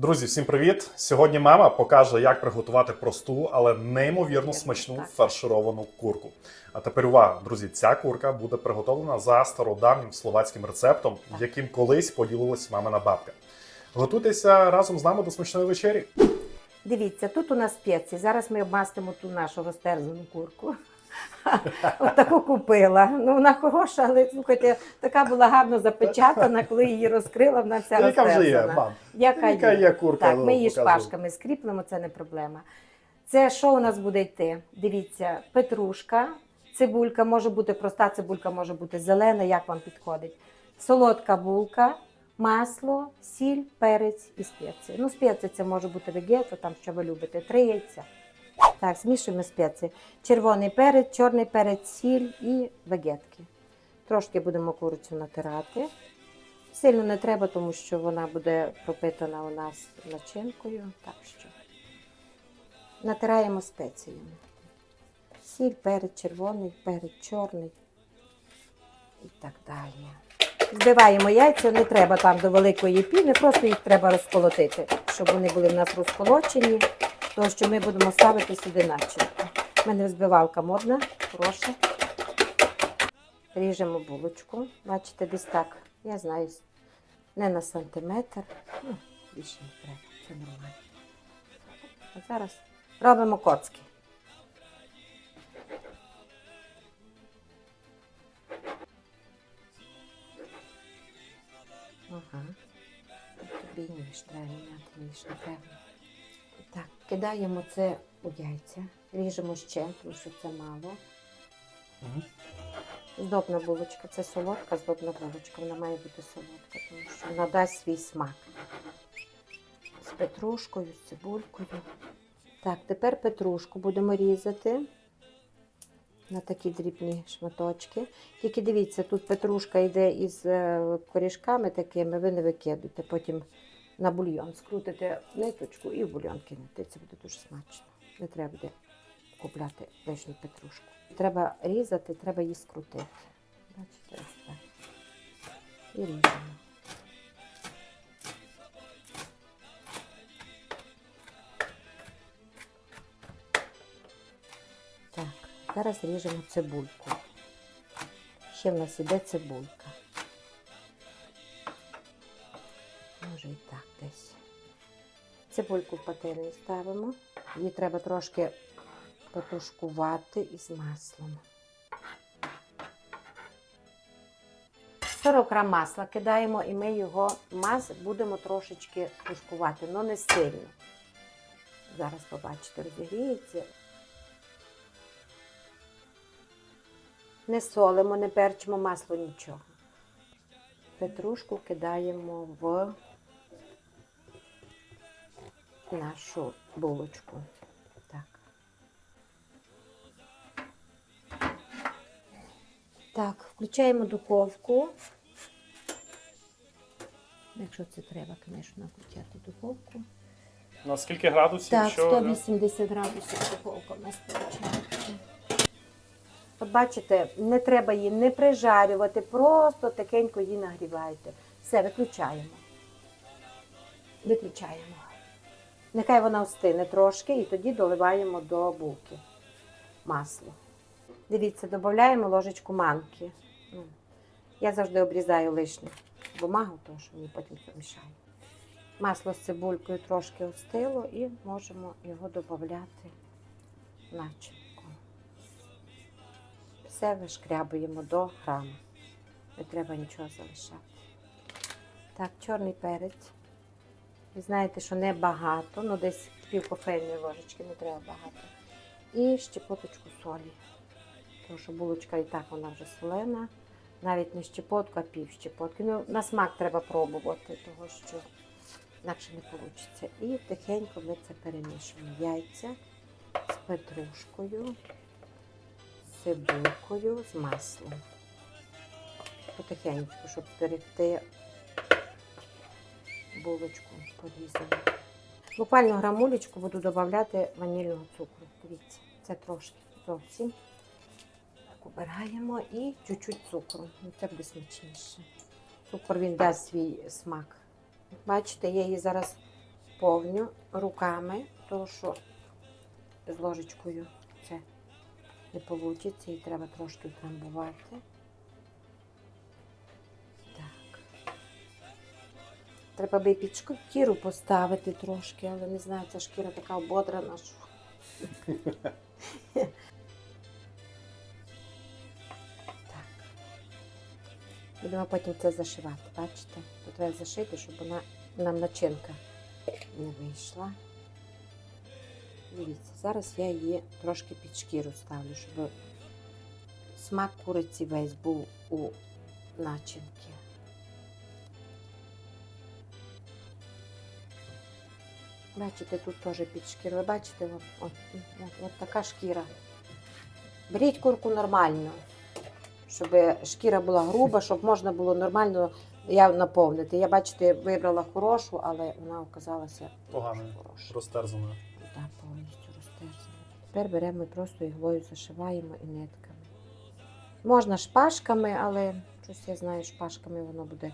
Друзі, всім привіт! Сьогодні мама покаже, як приготувати просту, але неймовірно смачну фаршировану курку. А тепер увага, друзі, ця курка буде приготовлена за стародавнім словацьким рецептом, яким колись поділилась мамина бабка. Готуйтеся разом з нами до смачної вечері. Дивіться, тут у нас спеції. Зараз ми обмастимо ту нашу розтерзану курку. От таку купила. Ну, вона хороша, але слухайте, така була гарно запечатана, коли її розкрила, вона вся Яка вже є, розтерзана. мам? Яка, Яка є. є курка? Так, ну, ми її показуй. шпажками скріплемо, це не проблема. Це що у нас буде йти? Дивіться, петрушка, цибулька може бути проста, цибулька може бути зелена, як вам підходить. Солодка булка, масло, сіль, перець і спеції. Ну, спеції це може бути вегето, там що ви любите, три яйця. Так, змішуємо спеції. Червоний перець, чорний перець, сіль і вегетки. Трошки будемо курицю натирати. Сильно не треба, тому що вона буде пропитана у нас начинкою. Так що натираємо спеціями. Сіль, перець червоний, перець чорний і так далі. Збиваємо яйця, не треба там до великої піни, просто їх треба розколотити, щоб вони були в нас розколочені, тому що ми будемо ставити сюди начинку. У мене збивалка модна, хороша. Ріжемо булочку. Бачите, десь так. Я знаю, не на сантиметр. Ну, більше не треба, це нормально. А зараз робимо коцки. Ага. Тобі ніж треба міняти, ніж напевно. Так, кидаємо це у яйця, ріжемо ще, тому що це мало. Мгм. Здобна булочка, це солодка здобна булочка. Вона має бути солодка, тому що вона дасть свій смак. З петрушкою, з цибулькою. Так, тепер петрушку будемо різати на такі дрібні шматочки. Тільки дивіться, тут петрушка йде із е, корішками такими, ви не викидуєте, потім на бульйон скрутите ниточку і в бульйон кинете. Це буде дуже смачно. Не треба буде купляти лишню петрушку. Треба різати, треба її скрутити. Бачите, ось так. І ріжемо. Так, зараз ріжемо цибульку. Ще в нас іде цибулька. Десь. Цибульку в пательню ставимо. Її треба трошки потушкувати із маслом. 40 грам масла кидаємо і ми його мас будемо трошечки тушкувати, але не сильно. Зараз побачите, розігріється. Не солимо, не перчимо масло, нічого. Петрушку кидаємо в нашу булочку. Так. Так, включаємо духовку. Якщо це треба, звісно, включати духовку. На скільки градусів? Так, що? 180 градусів духовка у нас виходить. От бачите, не треба її не прижарювати, просто тихенько її нагрівайте. Все, виключаємо. Виключаємо. Нехай вона остине трошки і тоді доливаємо до булки масло. Дивіться, додаємо ложечку манки. Ну, Я завжди обрізаю лишню бумагу, тому що мені потім це мішає. Масло з цибулькою трошки остило і можемо його додати начинку. Все вишкрябуємо до грама. Не треба нічого залишати. Так, чорний перець. Ви знаєте, що не багато, ну десь пів кофейної ложечки, не треба багато. І щепоточку солі. Тому що булочка і так вона вже солена. Навіть не щепотку, а пів щепотки. Ну, на смак треба пробувати, того що інакше не вийде. І тихенько ми це перемішуємо. Яйця з петрушкою, з цибулькою, з маслом. Потихеньку, щоб зберегти булочку порізану. Буквально грамулечку буду додавати ванільного цукру. Дивіться, це трошки зовсім. Так, обираємо і чуть-чуть цукру. Ну, Це буде смачніше. Цукор він дасть свій смак. Бачите, я її зараз наповню руками, тому що з ложечкою це не вийде, і треба трошки утрамбувати. Треба би під шкіру поставити трошки, але не знаю, ця шкіра така ободрана, що. Так. Будемо потім це зашивати, бачите? Тут треба зашити, щоб вона нам начинка не вийшла. Дивіться, зараз я її трошки під шкіру ставлю, щоб смак куриці весь був у начинці. Бачите, тут теж під шкіру. Ви бачите, от, от, от, така шкіра. Беріть курку нормально, щоб шкіра була груба, щоб можна було нормально я наповнити. Я, бачите, вибрала хорошу, але вона оказалася Погано. хороша. Розтерзано. Так, повністю розтерзано. Тепер беремо і просто іглою зашиваємо і нитками. Можна шпажками, але щось я знаю, шпажками воно буде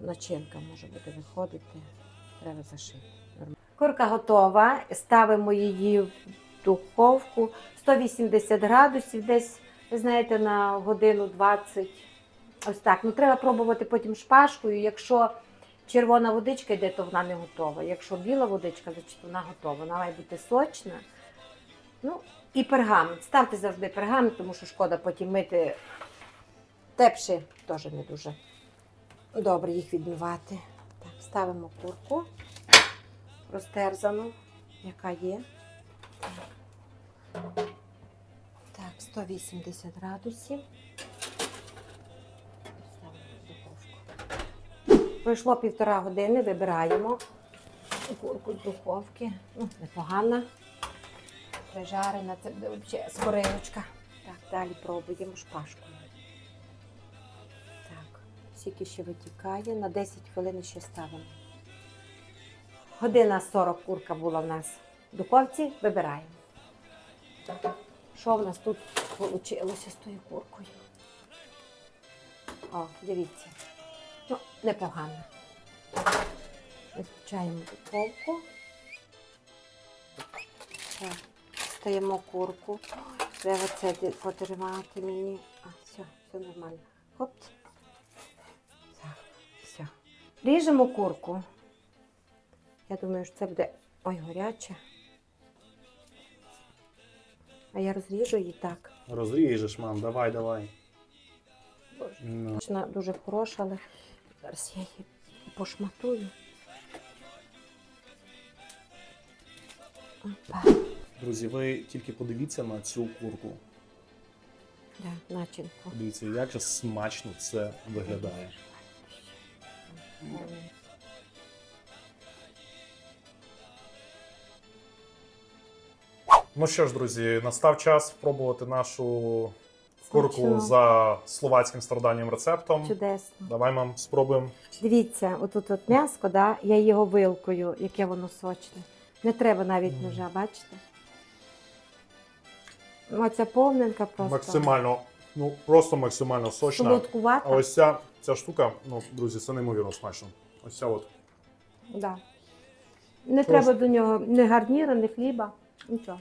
начинка може буде виходити. Треба зашити. Курка готова. Ставимо її в духовку 180 градусів, десь, ви знаєте, на годину 20. Ось так. Ну, треба пробувати потім шпажкою. Якщо червона водичка йде, то вона не готова. Якщо біла водичка, значить вона готова. Вона має бути сочна. Ну, і пергамент. Ставте завжди пергамент, тому що шкода потім мити тепші теж не дуже добре їх відмивати. Ставимо курку розтерзану, яка є. Так, так 180 градусів. Пройшло півтора години, вибираємо курку з духовки. Ну, непогана. Прижарена, це буде взагалі скориночка. Так, далі пробуємо шпажкою. Так, скільки ще витікає, на 10 хвилин ще ставимо. Година 40 курка була в нас в духовці, вибираємо. Що в нас тут вийшло з тою куркою? О, дивіться. Ну, непогано. Виключаємо духовку. Стаємо курку. Треба це потримати мені. А, все, все нормально. Хоп. Ріжемо курку. Я думаю, що це буде ой, гаряче. А я розріжу її так. Розріжеш, мам, давай, давай. Вона дуже хороша, але зараз я її пошматую. Опа. Друзі, ви тільки подивіться на цю курку. Да, начинку. Дивіться, як же смачно це виглядає. Ну що ж, друзі, настав час спробувати нашу курку за словацьким стародавнім рецептом. Чудесно. Давай, мам, спробуємо. Дивіться, отут от м'яско, да, я його вилкою, яке воно сочне. Не треба навіть ножа, бачите? Оця повненька просто. Максимально, ну просто максимально сочна. Солодкувата. А ось ця, ця штука, ну, друзі, це неймовірно смачно. Ось ця от. Да. Не Тож- треба до нього ні гарніра, ні хліба. Нічого.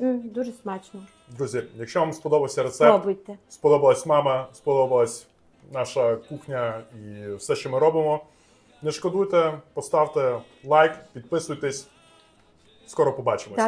М, дуже смачно. Друзі, якщо вам сподобався рецепт, Пробуйте. сподобалась мама, сподобалась наша кухня і все, що ми робимо. Не шкодуйте, поставте лайк, підписуйтесь. Скоро побачимось. Так.